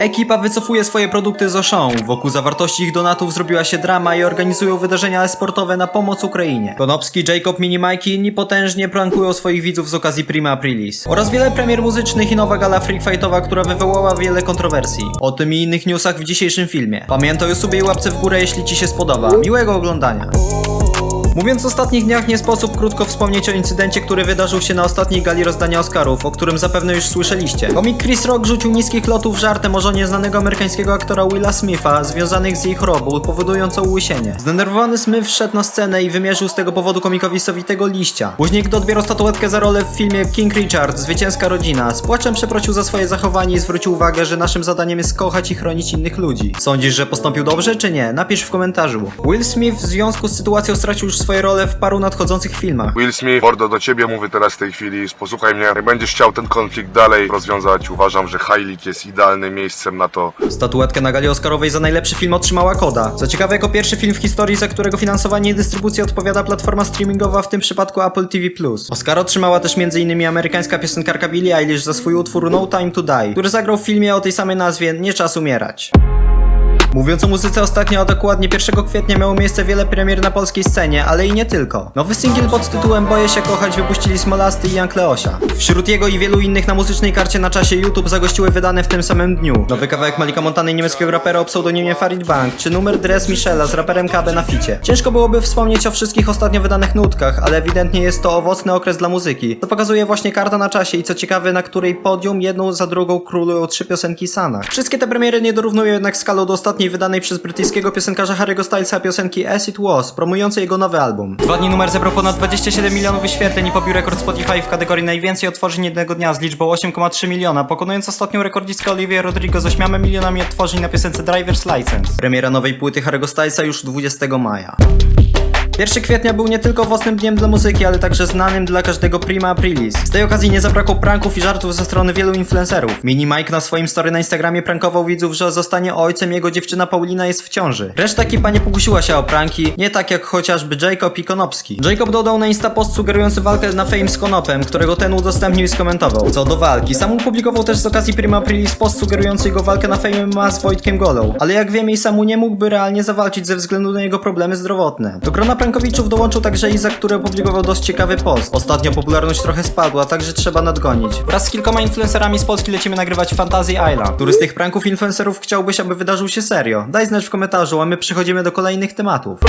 Ekipa wycofuje swoje produkty z Auchan. Wokół zawartości ich donatów zrobiła się drama i organizują wydarzenia e-sportowe na pomoc Ukrainie. Konopski, Jacob, Minimajki i inni potężnie prankują swoich widzów z okazji Prima Aprilis. Oraz wiele premier muzycznych i nowa gala freak fightowa, która wywołała wiele kontrowersji. O tym i innych newsach w dzisiejszym filmie. Pamiętaj o sobie i łapce w górę, jeśli Ci się spodoba. Miłego oglądania. Mówiąc o ostatnich dniach, nie sposób krótko wspomnieć o incydencie, który wydarzył się na ostatniej gali rozdania Oscarów, o którym zapewne już słyszeliście. Komik Chris Rock rzucił niskich lotów żartem o żonie znanego amerykańskiego aktora Willa Smitha, związanych z jej chorobą, powodującą łysienie. Zdenerwowany Smith wszedł na scenę i wymierzył z tego powodu komikowi sowitego liścia. Później, gdy odbierał statuetkę za rolę w filmie King Richard, Zwycięska Rodzina, z płaczem przeprosił za swoje zachowanie i zwrócił uwagę, że naszym zadaniem jest kochać i chronić innych ludzi. Sądzisz, że postąpił dobrze, czy nie? Napisz w komentarzu. Will Smith w związku z sytuacją stracił już swoje role w paru nadchodzących filmach. Will Smith, mordo do ciebie mówię teraz w tej chwili, posłuchaj mnie, jak będziesz chciał ten konflikt dalej rozwiązać, uważam, że Heilig jest idealnym miejscem na to. Statuetkę na gali Oscarowej za najlepszy film otrzymała Koda. Co ciekawe, jako pierwszy film w historii, za którego finansowanie i dystrybucję odpowiada platforma streamingowa, w tym przypadku Apple TV+. Oscar otrzymała też m.in. amerykańska piosenkarka Billie Eilish za swój utwór No Time to Die, który zagrał w filmie o tej samej nazwie Nie czas umierać. Mówiąc o muzyce, ostatnio, a dokładnie 1 kwietnia miało miejsce wiele premier na polskiej scenie, ale i nie tylko. Nowy singiel pod tytułem Boję się kochać wypuścili Smolasty i Young Leosia. Wśród jego i wielu innych na muzycznej karcie na czasie YouTube zagościły wydane w tym samym dniu. Nowy kawałek Malika Montany i niemieckiego rapera o pseudonimie Farid Bank, czy numer Dress Michela z raperem KB na ficie. Ciężko byłoby wspomnieć o wszystkich ostatnio wydanych nutkach, ale ewidentnie jest to owocny okres dla muzyki. To pokazuje właśnie karta na czasie i co ciekawe, na której podium jedną za drugą królują trzy piosenki Sana. Wszystkie te premiery nie dorównują jednak skalą do wydanej przez brytyjskiego piosenkarza Harry'ego Stylesa piosenki As It Was, promującej jego nowy album. Dwa dni numer zebrał ponad 27 milionów wyświetleń i pobił rekord Spotify w kategorii najwięcej otworzeń jednego dnia z liczbą 8,3 miliona, pokonując ostatnią rekordzistkę Olivia Rodrigo z 8 milionami odtworzeń na piosence Driver's License. Premiera nowej płyty Harry'ego Stylesa już 20 maja. 1 kwietnia był nie tylko owocnym dniem dla muzyki, ale także znanym dla każdego prima aprilis. Z tej okazji nie zabrakło pranków i żartów ze strony wielu influencerów. Mini Mike na swoim story na Instagramie prankował widzów, że zostanie ojcem jego dziewczyna Paulina jest w ciąży. Reszta ekipa nie pokusiła się o pranki, nie tak jak chociażby Jacob i Konopski. Jacob dodał na Insta post sugerujący walkę na fame z Konopem, którego ten udostępnił i skomentował. Co do walki, sam opublikował też z okazji prima aprilis post sugerujący jego walkę na fame MMA z Wojtkiem Golą. Ale jak wiemy i samu nie mógłby realnie zawalczyć ze względu na jego problemy zdrowotne. Do grona prankowiczów dołączył także Izak, który opublikował dość ciekawy post. Ostatnio popularność trochę spadła, także trzeba nadgonić. Wraz z kilkoma influencerami z Polski lecimy nagrywać Fantasy Island. Który z tych pranków influencerów chciałbyś, aby wydarzył się serio? Daj znać w komentarzu, a my przechodzimy do kolejnych tematów.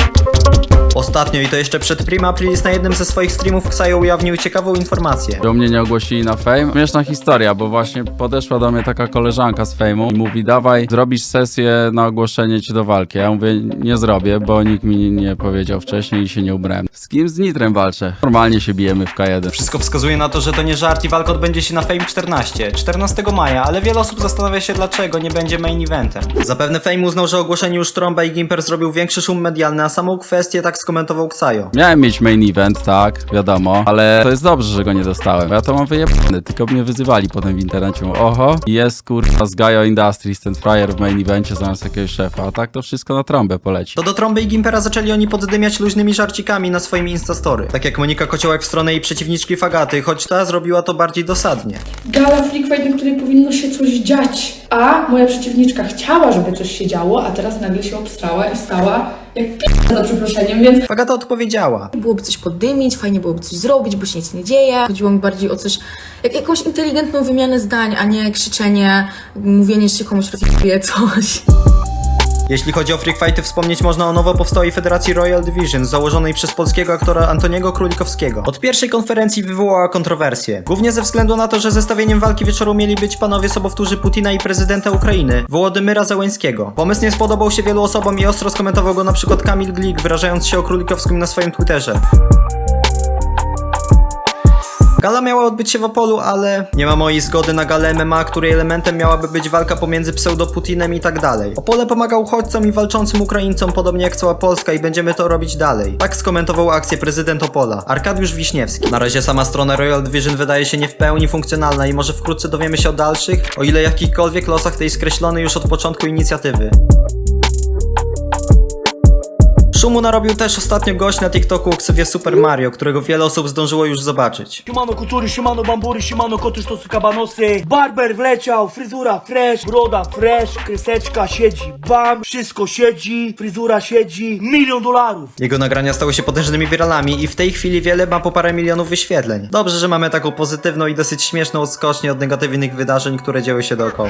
Ostatnio i to jeszcze przed Prima Aprilis na jednym ze swoich streamów Ksajo ujawnił ciekawą informację. Że mnie nie ogłosili na Fame. Śmieszna historia, bo właśnie podeszła do mnie taka koleżanka z Fame'u i mówi, dawaj, zrobisz sesję na ogłoszenie cię do walki. Ja mówię, nie zrobię, bo nikt mi nie powiedział wcześniej i się nie ubrałem. Z kim? Z Nitrem walczę. Normalnie się bijemy w K1. Wszystko wskazuje na to, że to nie żart i walka odbędzie się na Fame 14, 14 maja, ale wiele osób zastanawia się dlaczego nie będzie main eventem. Zapewne Fame uznał, że ogłoszenie już Tromba i Gimper zrobił większy szum medialny, a samą kwestię tak skomentował Ksajo. Miałem mieć main event, tak, wiadomo, ale to jest dobrze, że go nie dostałem. bo Ja to mam wyjebane, tylko mnie wyzywali potem w internecie. Mówią, Oho, jest kurwa z Gaio Industries ten frajer w main evencie zamiast jakiegoś szefa, a tak to wszystko na trąbę poleci. To do Tromby i Gimpera zaczęli oni poddymiać luźnymi żarcikami na swoim Instastory. Tak jak Monika Kociołek w stronę jej przeciwniczki Fagaty, choć ta zrobiła to bardziej dosadnie. gala freak fight, na której powinno się coś dziać. A moja przeciwniczka chciała, żeby coś się działo, a teraz nagle się obstrała i stała jak p***a za przeproszeniem, więc Fagata odpowiedziała. byłoby coś poddymić, fajnie byłoby coś zrobić, bo się nic nie dzieje. Chodziło mi bardziej o coś, jak jakąś inteligentną wymianę zdań, a nie krzyczenie, mówienie, że się komuś rozjebie coś. Jeśli chodzi o freak fighty, wspomnieć można o nowo powstałej Federacji Royal Division, założonej przez polskiego aktora Antoniego Królikowskiego. Od pierwszej konferencji wywołała kontrowersję. Głównie ze względu na to, że zestawieniem walki wieczoru mieli być panowie sobowtórzy Putina i prezydenta Ukrainy, Wołodymyra Zełenskiego. Pomysł nie spodobał się wielu osobom i ostro skomentował go na przykład Kamil Glik, wyrażając się o Królikowskim na swoim Twitterze. Gala miała odbyć się w Opolu, ale nie ma mojej zgody na galę MMA, której elementem miałaby być walka pomiędzy pseudo-Putinem i tak dalej. Opole pomaga uchodźcom i walczącym Ukraińcom, podobnie jak cała Polska i będziemy to robić dalej. Tak skomentował akcję prezydent Opola, Arkadiusz Wiśniewski. Na razie sama strona Royal Division wydaje się nie w pełni funkcjonalna i może wkrótce dowiemy się o dalszych, o ile jakichkolwiek losach tej skreślonej już od początku inicjatywy. Szumu narobił też ostatnio gość na TikToku o ksywie Super Mario, którego wiele osób zdążyło już zobaczyć. Siemano kultury, siemano bambury, siemano koty, sztosy, kabanosy Barber wleciał, fryzura fresh, broda fresh, kreseczka siedzi, bam Wszystko siedzi, fryzura siedzi, milion dolarów Jego nagrania stały się potężnymi wiralami i w tej chwili wiele ma po parę milionów wyświetleń. Dobrze, że mamy taką pozytywną i dosyć śmieszną odskocznię od negatywnych wydarzeń, które dzieły się dookoła.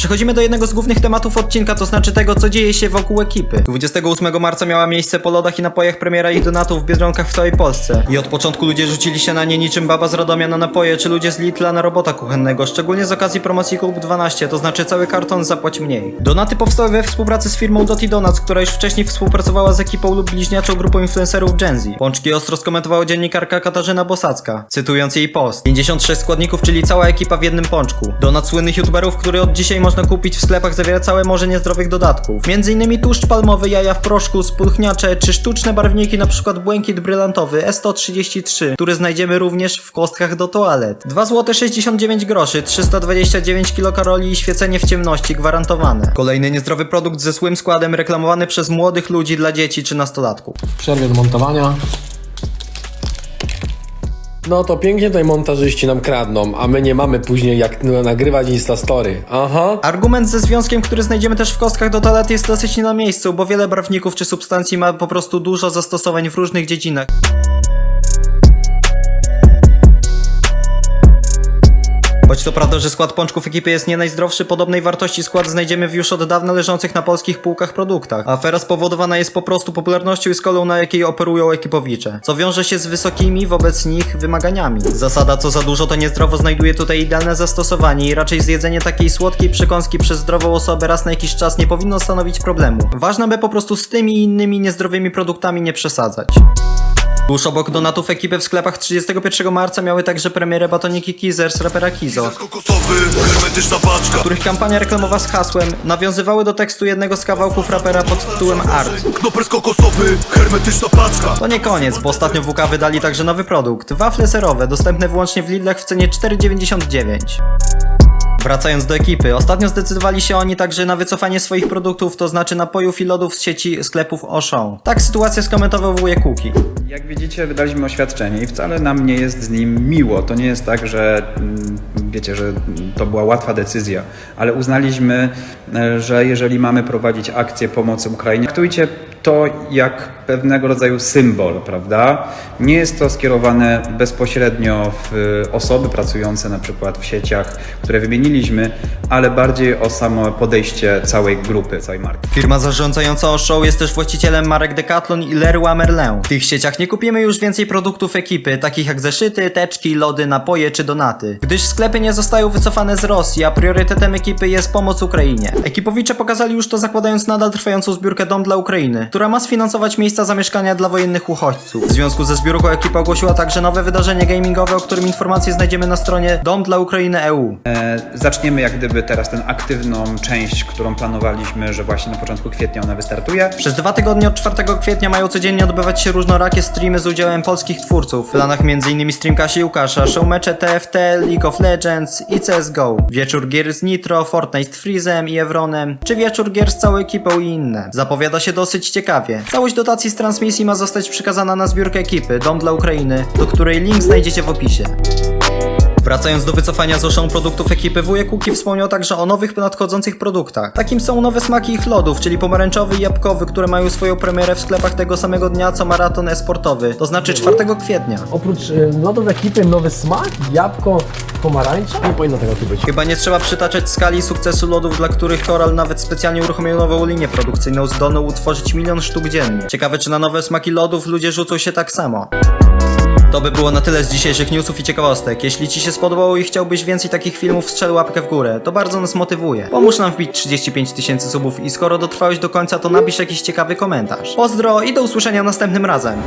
Przechodzimy do jednego z głównych tematów odcinka, to znaczy tego, co dzieje się wokół ekipy. 28 marca miała miejsce po lodach i napojach premiera ich donatów w Biedronkach w całej Polsce. I od początku ludzie rzucili się na nie niczym baba z Radomia na napoje, czy ludzie z Lidla na robota kuchennego, szczególnie z okazji promocji Klub 12, to znaczy cały karton zapłać mniej. Donaty powstały we współpracy z firmą Dotty Donuts, która już wcześniej współpracowała z ekipą lub bliźniaczą grupą influencerów Gen Z. Pączki ostro skomentowała dziennikarka Katarzyna Bosacka, cytując jej post. 56 składników, czyli cała ekipa w jednym pączku. Donat słynnych youtuberów, który od dzisiaj można kupić w sklepach, zawiera całe morze niezdrowych dodatków. Między innymi tłuszcz palmowy, jaja w proszku, spulchniacze, czy sztuczne barwniki, przykład błękit brylantowy E133, który znajdziemy również w kostkach do toalet. 2 zł 69 groszy, 329 kilokalori i świecenie w ciemności gwarantowane. Kolejny niezdrowy produkt ze złym składem reklamowany przez młodych ludzi dla dzieci czy nastolatków. przerwie do montowania. No to pięknie tutaj montażyści nam kradną, a my nie mamy później jak nagrywać Instastory. Aha. Argument ze związkiem, który znajdziemy też w kostkach do toalet jest dosyć nie na miejscu, bo wiele barwników czy substancji ma po prostu dużo zastosowań w różnych dziedzinach. Choć to prawda, że skład pączków ekipy jest nie najzdrowszy, podobnej wartości skład znajdziemy w już od dawna leżących na polskich półkach produktach. Afera spowodowana jest po prostu popularnością i skalą, na jakiej operują ekipowicze, co wiąże się z wysokimi wobec nich wymaganiami. Zasada co za dużo to niezdrowo znajduje tutaj idealne zastosowanie i raczej zjedzenie takiej słodkiej przekąski przez zdrową osobę raz na jakiś czas nie powinno stanowić problemu. Ważne, by po prostu z tymi innymi niezdrowymi produktami nie przesadzać. Tuż obok donatów ekipy w sklepach 31 marca miały także premierę batoniki Kizer z rapera Kizo, kokosowy, hermetyczna paczka których kampania reklamowa z hasłem nawiązywały do tekstu jednego z kawałków rapera pod tytułem Art. Kokosowy, hermetyczna paczka To nie koniec, bo ostatnio WK wydali także nowy produkt. Wafle serowe, dostępne wyłącznie w Lidlach w cenie 4,99. Wracając do ekipy, ostatnio zdecydowali się oni także na wycofanie swoich produktów, to znaczy napojów i lodów z sieci sklepów Auchan. Tak sytuację skomentował wujek Kuki. Jak widzicie, wydaliśmy oświadczenie i wcale nam nie jest z nim miło. To nie jest tak, że mm, wiecie, że to była łatwa decyzja, ale uznaliśmy, e, że jeżeli mamy prowadzić akcję pomocy Ukrainie, traktujcie to jak pewnego rodzaju symbol, prawda? Nie jest to skierowane bezpośrednio w osoby pracujące na przykład w sieciach, które wymieniliśmy, ale bardziej o samo podejście całej grupy, całej marki. Firma zarządzająca Auchan jest też właścicielem marek Decathlon i Leroy Merlin. W tych sieciach nie kupimy już więcej produktów ekipy, takich jak zeszyty, teczki, lody, napoje czy donaty, gdyż sklepy nie zostają wycofane z Rosji, a priorytetem ekipy jest pomoc Ukrainie. Ekipowicze pokazali już to zakładając nadal trwającą zbiórkę Dom dla Ukrainy, która ma sfinansować miejsca zamieszkania dla wojennych uchodźców. W związku ze zbiórką ekipa ogłosiła także nowe wydarzenie gamingowe, o którym informacje znajdziemy na stronie Dom dla Ukrainy EU. E, Zaczniemy jak gdyby teraz tę aktywną część, którą planowaliśmy, że właśnie na początku kwietnia ona wystartuje. Przez dwa tygodnie od 4 kwietnia mają codziennie odbywać się różnorakie streamy z udziałem polskich twórców. W planach m.in. streamkasie i Łukasza, showmecze TFT, League of Legends i CSGO. Wieczór gier z Nitro, Fortnite z Freezem i Evronem, czy wieczór gier z całą ekipą i inne. Zapowiada się dosyć ciekawie. Całość dotacji z transmisji ma zostać przekazana na zbiórkę ekipy Dom dla Ukrainy, do której link znajdziecie w opisie. Wracając do wycofania z Auchan produktów ekipy, wujek Łuki wspomniał także o nowych nadchodzących produktach. Takim są nowe smaki ich lodów, czyli pomarańczowy i jabłkowy, które mają swoją premierę w sklepach tego samego dnia co maraton e-sportowy, to znaczy 4 kwietnia. Oprócz y, lodów ekipy nowy smak, jabłko, pomarańcza? Nie powinno tego tu być. Chyba nie trzeba przytaczać skali sukcesu lodów, dla których Koral nawet specjalnie uruchomił nową linię produkcyjną zdolną utworzyć milion sztuk dziennie. Ciekawe czy na nowe smaki lodów ludzie rzucą się tak samo. To by było na tyle z dzisiejszych newsów i ciekawostek. Jeśli Ci się spodobało i chciałbyś więcej takich filmów, strzel łapkę w górę. To bardzo nas motywuje. Pomóż nam wbić 35 tysięcy subów i skoro dotrwałeś do końca, to napisz jakiś ciekawy komentarz. Pozdro i do usłyszenia następnym razem.